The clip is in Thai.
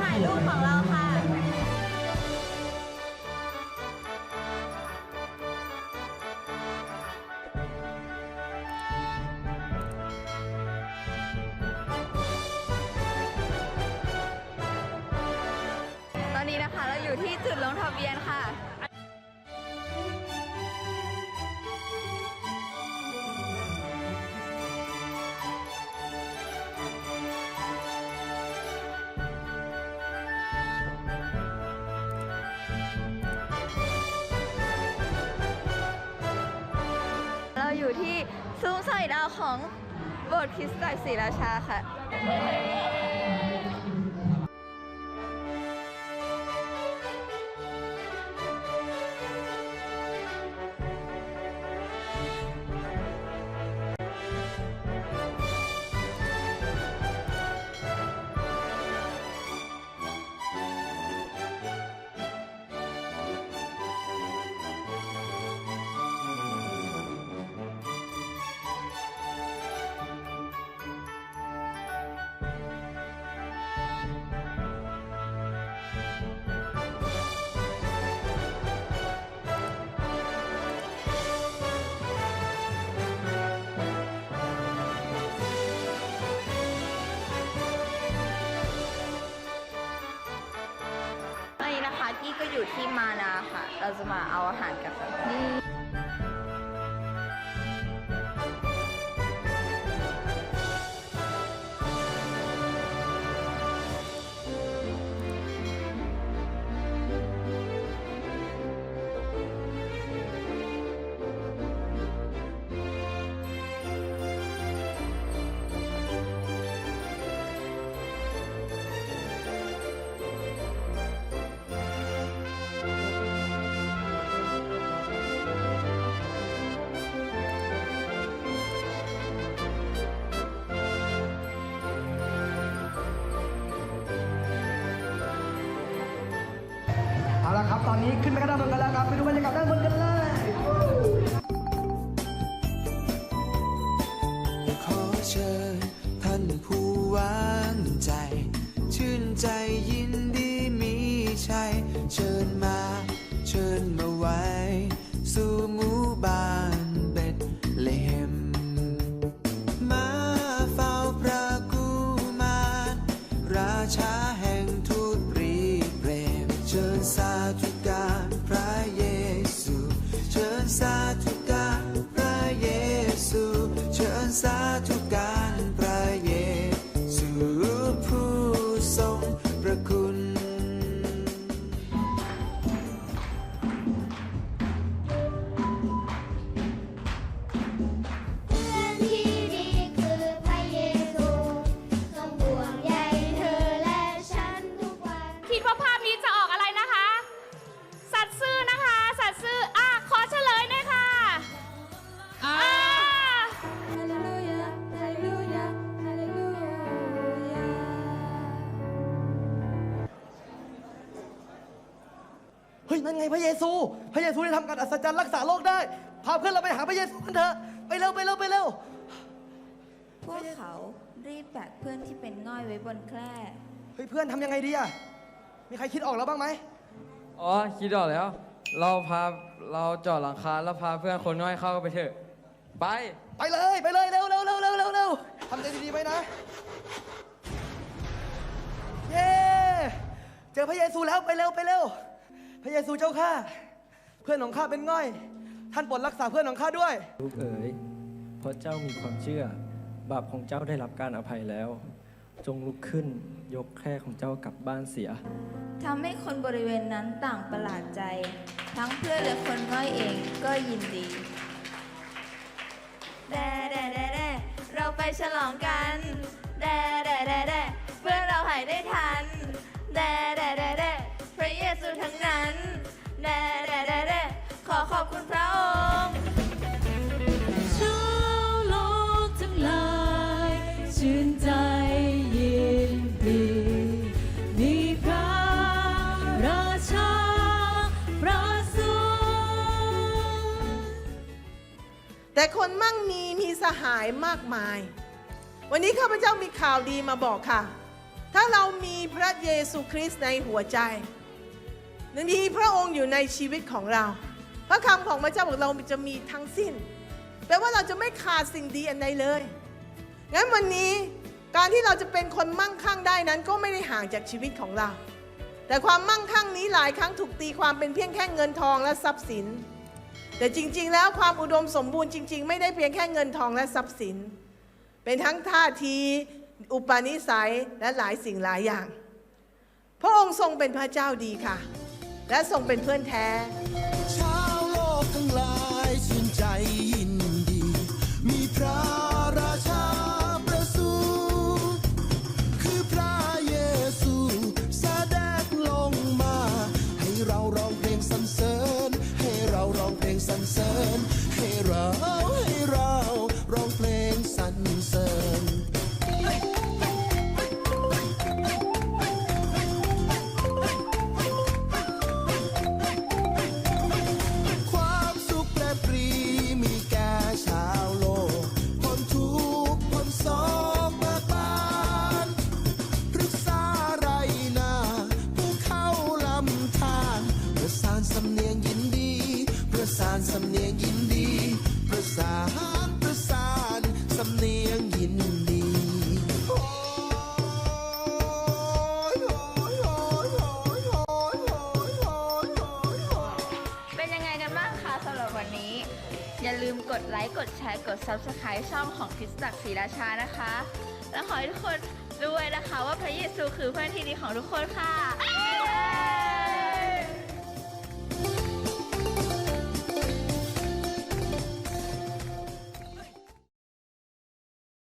ถ่ายรูปของเราค่ะ ตอนนี้นะคะเราอยู่ที่จุดลงทะเบียนค่ะ ดาวของโบสถ์คริสตจักรศรีราชาค่ะ ที่มานาค่ะ เราจะมาเอาอาหารกันนี่ ตอนนี้ขึ้นไปกระด้านบนกันแล้วครับ ไปดูบรรยากาศด้านบนกันเลยขอเชิญท่านผู้วางใจ ชื่นใจยินดีมีชัย เชิญมา เชิญมาไว้ สู่หมู่บ้านเบ็ดเลเฮมมาเฝ้าพระกุมารราชาแห่งทูตปรีเปรมเชิญสา นั่นไงพระเยซู พระเยซูได้ทำการอัศจรรย์รักษาโรคได้ พาเพื่อนเราไปหาพระเยซูกันเถอะ ไปเร็วไปเร็วไปเร็ว พวกเขารีบแบกเพื่อนที่เป็นง่อยไว้บนแคร่ เฮ้ยเพื่อนทำยังไงดีอะมีใครคิดออกแล้วบ้างไหมอ๋อคิดออกแล้ว เราพาเราเจอดหลังคาแล้วพาเพื่อนคนน้อยเข้าไปเถอะ ไป ไปเลยไปเลยเร็วเร็วเร็วเร็วเร็วเร็วทำใจดีๆไว้นะ เย้ เจอพระเยซูแล้วไปเร็วไปเร็ว พระเยซูเจ้าข้า เพื่อนของข้าเป็นง่อย ท่านโปรดรักษาเพื่อนของข้าด้วย ลูกเอ๋ยเพราะเจ้ามีความเชื่อ บาปของเจ้าได้รับการอภัยแล้ว จงลุกขึ้นยกแคร่ของเจ้ากลับบ้านเสีย ทำให้คนบริเวณนั้นต่างประหลาดใจ ทั้งเพื่อนและคนง่อยเองก็ยินดีแด่แด่แด่แด่เราไปฉลองกันแด่แด่แด่แด่เพื่อนเราหายได้ทันแด่แด่แด่ หายมากมาย วันนี้ข้าพเจ้ามีข่าวดีมาบอกค่ะ ถ้าเรามีพระเยซูคริสต์ในหัวใจมีพระองค์อยู่ในชีวิตของเรา พระคำของพระเจ้าบอกเราจะมีทั้งสิ้นแปลว่าเราจะไม่ขาดสิ่งดีอันใดเลย งั้นวันนี้การที่เราจะเป็นคนมั่งคั่งได้นั้นก็ไม่ได้ห่างจากชีวิตของเรา แต่ความมั่งคั่งนี้หลายครั้งถูกตีความเป็นเพียงแค่เงินทองและทรัพย์สิน แต่จริง ๆ แล้วความอุดมสมบูรณ์จริง ๆ ไม่ได้เพียงแค่เงินทองและทรัพย์สิน เป็นทั้งท่าทีอุปนิสัยและหลายสิ่งหลายอย่าง พระองค์ทรงเป็นพระเจ้าดีค่ะ และทรงเป็นเพื่อนแท้ชาวโลกทั้งหลายชื่น องเพลงสรรเสริญให้เราให้เรา ประสานประสานสำเนียงยินดีโอ้ยโอ้ยโอ้ยโอ้ยโอ้ยโอ้ยโอ้ยโอ้ยโอ้ยเป็นยังไงกันบ้างคะสำหรับวันนี้ อย่าลืมกดไลค์ กดแชร์ กด Subscribe ช่องของคริสตักศรีราชานะคะ และขอให้ทุกคนรู้ไว้นะคะว่าพระเยซูคือเพื่อนที่ดีของทุกคนค่ะ